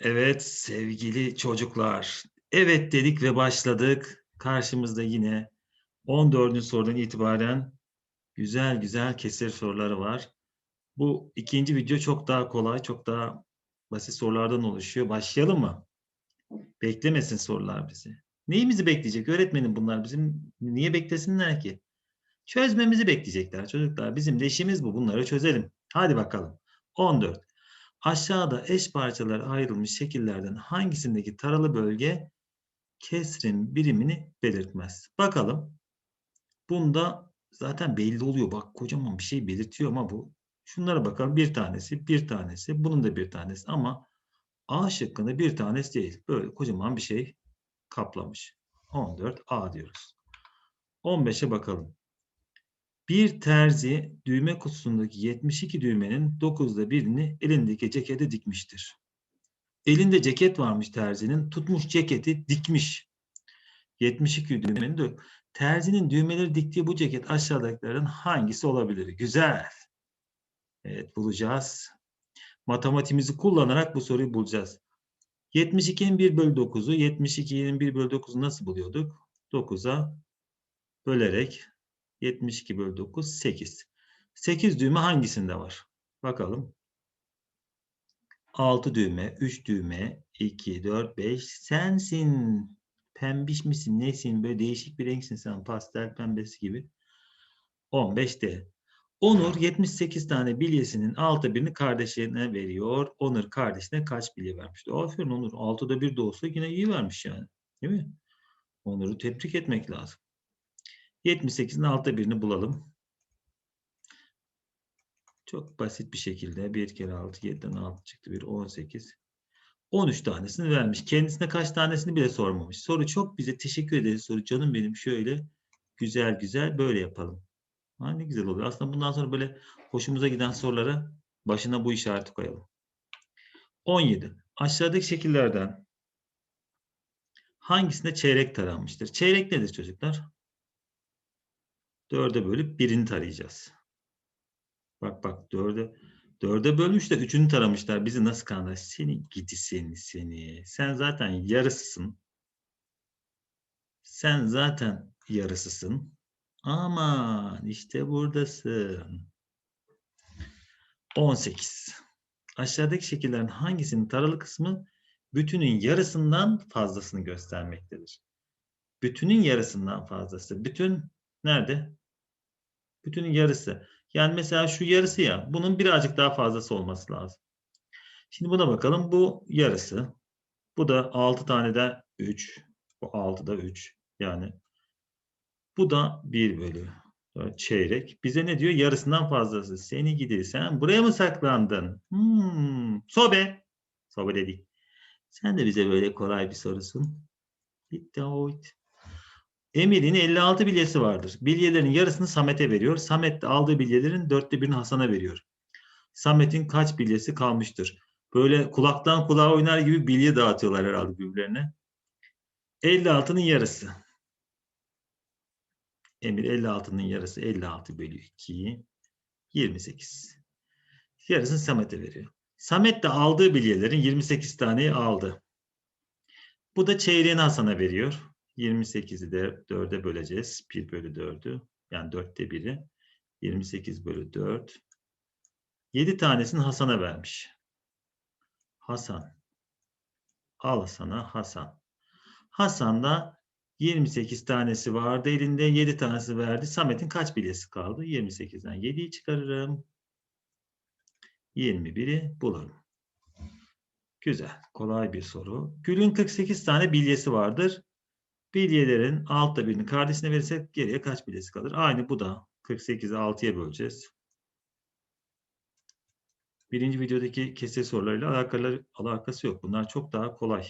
Evet sevgili çocuklar. Evet dedik ve başladık. Karşımızda yine 14. sorudan itibaren güzel güzel kesir soruları var. Bu ikinci video çok daha kolay, çok daha basit sorulardan oluşuyor. Başlayalım mı? Beklemesin sorular bizi. Neyimizi bekleyecek? Öğretmenim bunlar bizim niye beklesinler ki? Çözmemizi bekleyecekler çocuklar. Bizim de işimiz bu. Bunları çözelim. Hadi bakalım. 14. Aşağıda eş parçalara ayrılmış şekillerden hangisindeki taralı bölge kesrin birimini belirtmez? Bakalım. Bunda zaten belli oluyor. Bak kocaman bir şey belirtiyor ama bu. Şunlara bakalım. Bir tanesi, bir tanesi. Bunun da bir tanesi ama A şıkkında bir tanesi değil. Böyle kocaman bir şey kaplamış. 14 A diyoruz. 15'e bakalım. Bir terzi düğme kutusundaki 72 düğmenin 9'da birini elindeki cekete dikmiştir. Elinde ceket varmış terzinin. Tutmuş ceketi dikmiş. 72 düğmenin de terzinin düğmeleri diktiği bu ceket aşağıdakilerin hangisi olabilir? Güzel. Evet bulacağız. Matematiğimizi kullanarak bu soruyu bulacağız. 72'nin 1 bölü 9'u 72'nin 1 bölü 9'u nasıl buluyorduk? 9'a bölerek 72 bölü 9 8. 8 düğme hangisinde var? Bakalım. 6 düğme, 3 düğme, 2, 4, 5. Sensin. Pembiş misin? Nesin? Böyle değişik bir renksin sen. Pastel pembesi gibi. 15'te. Onur 78 tane bilyesinin altta birini kardeşine veriyor. Onur kardeşine kaç bilye vermişti? Aferin Onur. Altıda bir de olsa yine iyi vermiş yani. Değil mi? Onur'u tebrik etmek lazım. 78'in altta birini bulalım. Çok basit bir şekilde 1 kere 6, 7'den 6 çıktı. 1, 18. 13 tanesini vermiş. Kendisine kaç tanesini bile sormamış. Soru çok bize teşekkür ederiz. Soru canım benim şöyle güzel güzel böyle yapalım. Ha, ne güzel oluyor. Aslında bundan sonra böyle hoşumuza giden sorulara başına bu işareti koyalım. 17. Aşağıdaki şekillerden hangisinde çeyrek taranmıştır? Çeyrek nedir çocuklar? Dörde bölüp birini tarayacağız. Bak bak dörde dörde bölmüşler, üçünü taramışlar. Bizi nasıl kandırır? Seni gidi seni seni. Sen zaten yarısısın. Sen zaten yarısısın. Aman işte buradasın. 18. Aşağıdaki şekillerin hangisinin taralı kısmı bütünün yarısından fazlasını göstermektedir? Bütünün yarısından fazlası. Bütün nerede? Bütünün yarısı. Yani mesela şu yarısı ya. Bunun birazcık daha fazlası olması lazım. Şimdi buna bakalım. Bu yarısı. Bu da 6 tane de 3. Bu 6 da 3. Yani bu da 1 bölü çeyrek. Bize ne diyor? Yarısından fazlası. Seni gidi. Sen buraya mı saklandın? Hmm. Sobe. Sobe dedik. Sen de bize böyle kolay bir sorusun. Bitti. Emir'in 56 bilyesi vardır. Bilyelerin yarısını Samet'e veriyor. Samet de aldığı bilyelerin dörtte birini Hasan'a veriyor. Samet'in kaç bilyesi kalmıştır? Böyle kulaktan kulağa oynar gibi bilye dağıtıyorlar herhalde birbirlerine. 56'nın yarısı. Emir 56'nın yarısı 56 bölü 2. 28. Yarısını Samet'e veriyor. Samet de aldığı bilyelerin 28 taneyi aldı. Bu da çeyreğini Hasan'a veriyor. 28'i de 4'e böleceğiz. 1 bölü 4'ü. Yani 4'te 1'i. 28 bölü 4. 7 tanesini Hasan'a vermiş. Hasan. Al sana Hasan. Hasan da 28 tanesi vardı elinde. 7 tanesi verdi. Samet'in kaç bilyesi kaldı? 28'den 7'yi çıkarırım. 21'i bulurum. Güzel. Kolay bir soru. Gül'ün 48 tane bilyesi vardır. Bilyelerin altta birini kardeşine verirsek geriye kaç bilyesi kalır? Aynı bu da 48'i 6'ya böleceğiz. Birinci videodaki kesir sorularıyla alakaları, alakası yok. Bunlar çok daha kolay.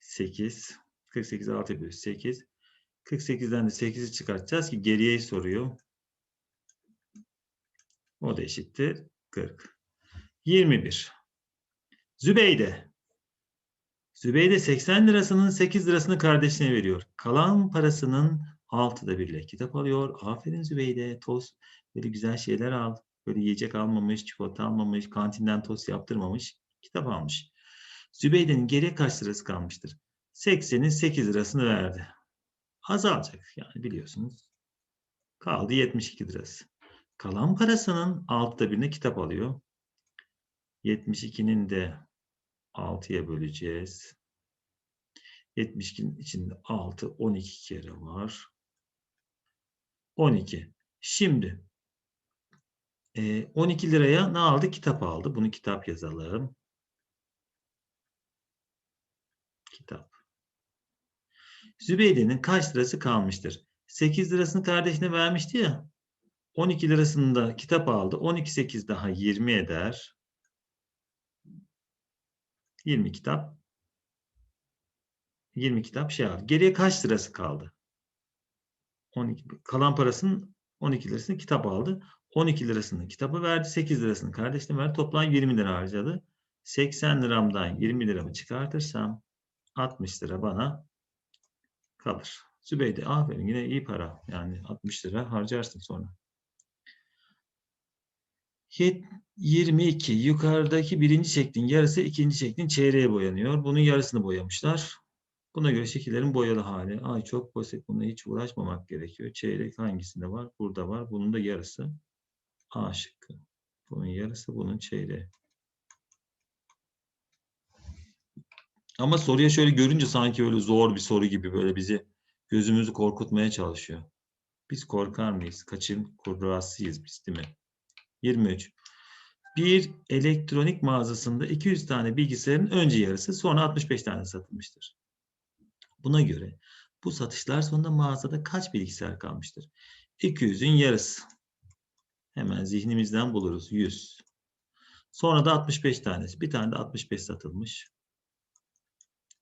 8, 48'i 6'ya bölüyoruz. 8. 48'den de 8'i çıkartacağız ki geriye soruyor. O da eşittir 40. 21. Zübeyde Zübeyde 80 lirasının 8 lirasını kardeşine veriyor. Kalan parasının 6'da birle kitap alıyor. Aferin Zübeyde. Toz böyle güzel şeyler al. Böyle yiyecek almamış, çikolata almamış, kantinden tost yaptırmamış. Kitap almış. Zübeyde'nin geriye kaç lirası kalmıştır? 80'in 8 lirasını verdi. Azalacak yani biliyorsunuz. Kaldı 72 lirası. Kalan parasının altıda birine kitap alıyor. 72'nin de 6'ya böleceğiz. 72'nin içinde 6, 12 kere var. 12. Şimdi e, 12 liraya ne aldı? Kitap aldı. Bunu kitap yazalım. Kitap. Zübeyde'nin kaç lirası kalmıştır? 8 lirasını kardeşine vermişti ya. 12 lirasını da kitap aldı. 12 8 daha 20 eder. 20 kitap. 20 kitap şey aldı. Geriye kaç lirası kaldı? 12 kalan parasının 12 lirasını kitap aldı. 12 lirasını kitabı verdi. 8 lirasını kardeşine verdi. Toplam 20 lira harcadı. 80 liramdan 20 liramı çıkartırsam 60 lira bana kalır. Zübeyde aferin yine iyi para. Yani 60 lira harcarsın sonra. Yet- 22. Yukarıdaki birinci şeklin yarısı ikinci şeklin çeyreğe boyanıyor. Bunun yarısını boyamışlar. Buna göre şekillerin boyalı hali. Ay çok basit. Buna hiç uğraşmamak gerekiyor. Çeyrek hangisinde var? Burada var. Bunun da yarısı. A şıkkı. Bunun yarısı bunun çeyreği. Ama soruya şöyle görünce sanki öyle zor bir soru gibi böyle bizi gözümüzü korkutmaya çalışıyor. Biz korkar mıyız? Kaçın kurrasıyız biz değil mi? 23. Bir elektronik mağazasında 200 tane bilgisayarın önce yarısı sonra 65 tane satılmıştır. Buna göre bu satışlar sonunda mağazada kaç bilgisayar kalmıştır? 200'ün yarısı. Hemen zihnimizden buluruz. 100. Sonra da 65 tanesi. Bir tane de 65 satılmış.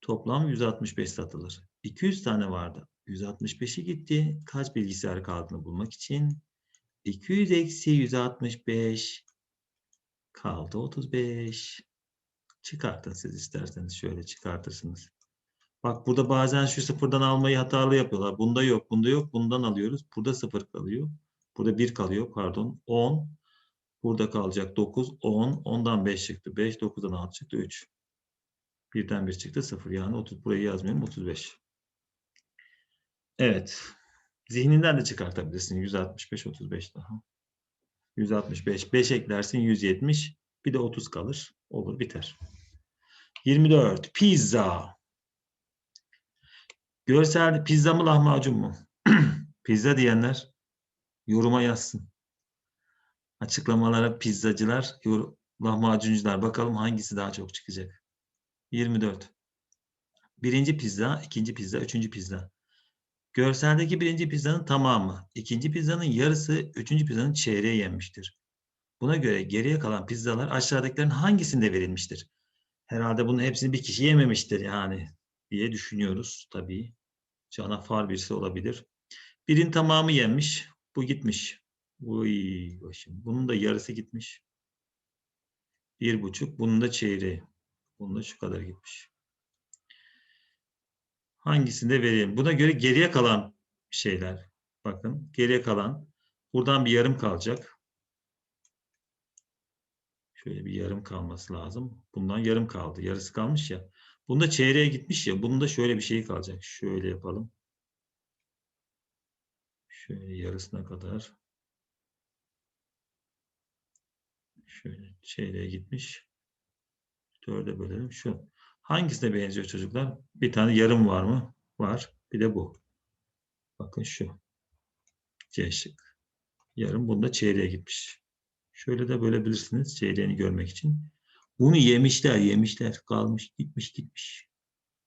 Toplam 165 satılır. 200 tane vardı. 165'i gitti. Kaç bilgisayar kaldığını bulmak için 200 eksi 165 kaldı 35. Çıkartın siz isterseniz şöyle çıkartırsınız. Bak burada bazen şu sıfırdan almayı hatalı yapıyorlar. Bunda yok, bunda yok. Bundan alıyoruz. Burada sıfır kalıyor. Burada 1 kalıyor pardon. 10. Burada kalacak 9, 10. 10'dan 5 çıktı. 5, 9'dan 6 çıktı. 3. Birden 1 çıktı 0. Yani 30. Burayı yazmıyorum. 35. Evet. Zihninden de çıkartabilirsin. 165, 35 daha. 165. 5 eklersin 170. Bir de 30 kalır. Olur biter. 24. Pizza. Görsel pizza mı lahmacun mu? pizza diyenler yoruma yazsın. Açıklamalara pizzacılar, lahmacuncular bakalım hangisi daha çok çıkacak. 24. Birinci pizza, ikinci pizza, üçüncü pizza. Görseldeki birinci pizzanın tamamı, ikinci pizzanın yarısı, üçüncü pizzanın çeyreği yenmiştir. Buna göre geriye kalan pizzalar aşağıdakilerin hangisinde verilmiştir? Herhalde bunun hepsini bir kişi yememiştir yani diye düşünüyoruz tabii. Canafar birisi olabilir. Birin tamamı yenmiş, bu gitmiş. Uy başım. Bunun da yarısı gitmiş. Bir buçuk, bunun da çeyreği. Bunun da şu kadar gitmiş. Hangisinde vereyim? Buna göre geriye kalan şeyler. Bakın geriye kalan. Buradan bir yarım kalacak. Şöyle bir yarım kalması lazım. Bundan yarım kaldı. Yarısı kalmış ya. Bunda çeyreğe gitmiş ya. Bunun şöyle bir şey kalacak. Şöyle yapalım. Şöyle yarısına kadar. Şöyle çeyreğe gitmiş. Dörde bölelim. Şu. Hangisine benziyor çocuklar? Bir tane yarım var mı? Var. Bir de bu. Bakın şu. C şık. Yarım bunda çeyreğe gitmiş. Şöyle de bölebilirsiniz çeyreğini görmek için. Bunu yemişler, yemişler. Kalmış, gitmiş, gitmiş.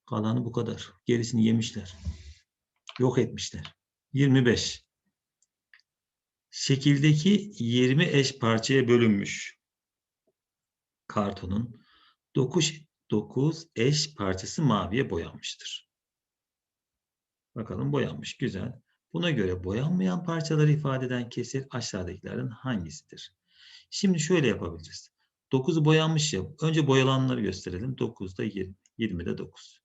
Kalanı bu kadar. Gerisini yemişler. Yok etmişler. 25. Şekildeki 20 eş parçaya bölünmüş kartonun 9, 9 eş parçası maviye boyanmıştır. Bakalım boyanmış. Güzel. Buna göre boyanmayan parçaları ifade eden kesir aşağıdakilerden hangisidir? Şimdi şöyle yapabiliriz. 9'u boyanmış ya. Önce boyalanları gösterelim. 9'da 20. 20'de 9.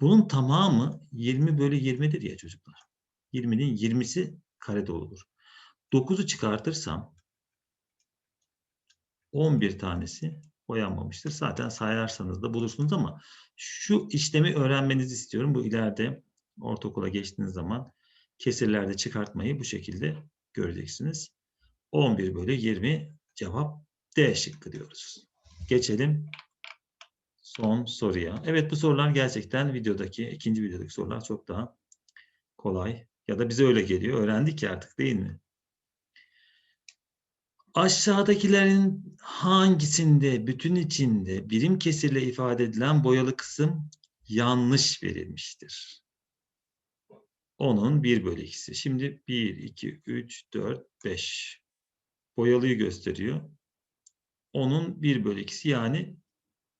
Bunun tamamı 20 bölü 20'dir ya çocuklar. 20'nin 20'si kare doludur. 9'u çıkartırsam 11 tanesi boyanmamıştır. Zaten sayarsanız da bulursunuz ama şu işlemi öğrenmenizi istiyorum. Bu ileride ortaokula geçtiğiniz zaman kesirlerde çıkartmayı bu şekilde göreceksiniz. 11 bölü 20 cevap D şıkkı diyoruz. Geçelim son soruya. Evet bu sorular gerçekten videodaki, ikinci videodaki sorular çok daha kolay. Ya da bize öyle geliyor. Öğrendik ya artık değil mi? Aşağıdakilerin hangisinde bütün içinde birim kesirle ifade edilen boyalı kısım yanlış verilmiştir? Onun 1 bölü 2'si. Şimdi 1, 2, 3, 4, 5. Boyalıyı gösteriyor. Onun 1 bölü 2'si yani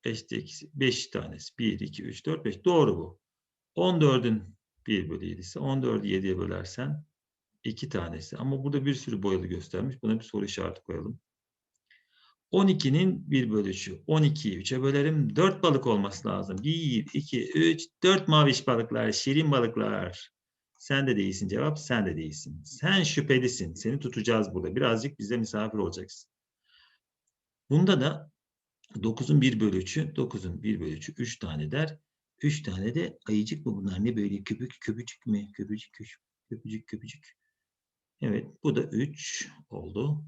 5'te ikisi, 5 tanesi. 1, 2, 3, 4, 5. Doğru bu. 14'ün 1 bölü 7'si. 14'ü 7'ye bölersen 2 tanesi. Ama burada bir sürü boyalı göstermiş. Buna bir soru işareti koyalım. 12'nin 1 bölü 3'ü. 12'yi 3'e bölerim. 4 balık olması lazım. 1, 2, 3, 4 maviş balıklar, şirin balıklar. Sen de değilsin cevap, sen de değilsin. Sen şüphelisin. Seni tutacağız burada. Birazcık bize misafir olacaksın. Bunda da 9'un 1 bölü 3'ü, 9'un 1 bölü 3'ü 3 tane der. 3 tane de ayıcık mı bunlar? Ne böyle köpük, köpücük mü? Köpücük, köpücük, köpücük. Evet, bu da 3 oldu.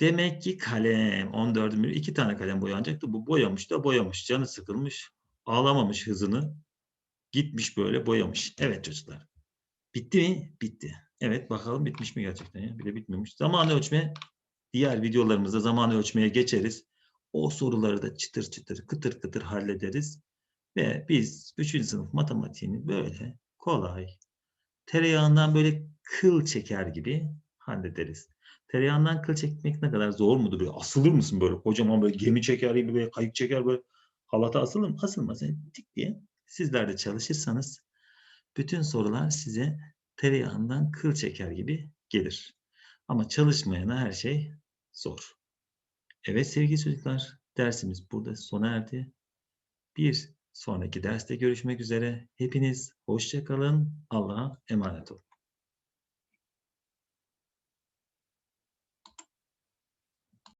Demek ki kalem 14'ün biri iki tane kalem boyanacaktı. Bu boyamış da boyamış. Canı sıkılmış. Ağlamamış hızını. Gitmiş böyle boyamış. Evet çocuklar. Bitti mi? Bitti. Evet bakalım bitmiş mi gerçekten ya? Bir de bitmemiş. Zamanı ölçme. Diğer videolarımızda zamanı ölçmeye geçeriz. O soruları da çıtır çıtır kıtır kıtır hallederiz. Ve biz 3. sınıf matematiğini böyle kolay tereyağından böyle kıl çeker gibi hallederiz. Tereyağından kıl çekmek ne kadar zor mudur? Böyle asılır mısın böyle kocaman böyle gemi çeker gibi böyle kayık çeker böyle halata asılır mı? Asılmaz. Yani tik diye sizler de çalışırsanız bütün sorular size tereyağından kıl çeker gibi gelir. Ama çalışmayana her şey zor. Evet sevgili çocuklar dersimiz burada sona erdi. Bir sonraki derste görüşmek üzere. Hepiniz hoşça kalın. Allah'a emanet olun.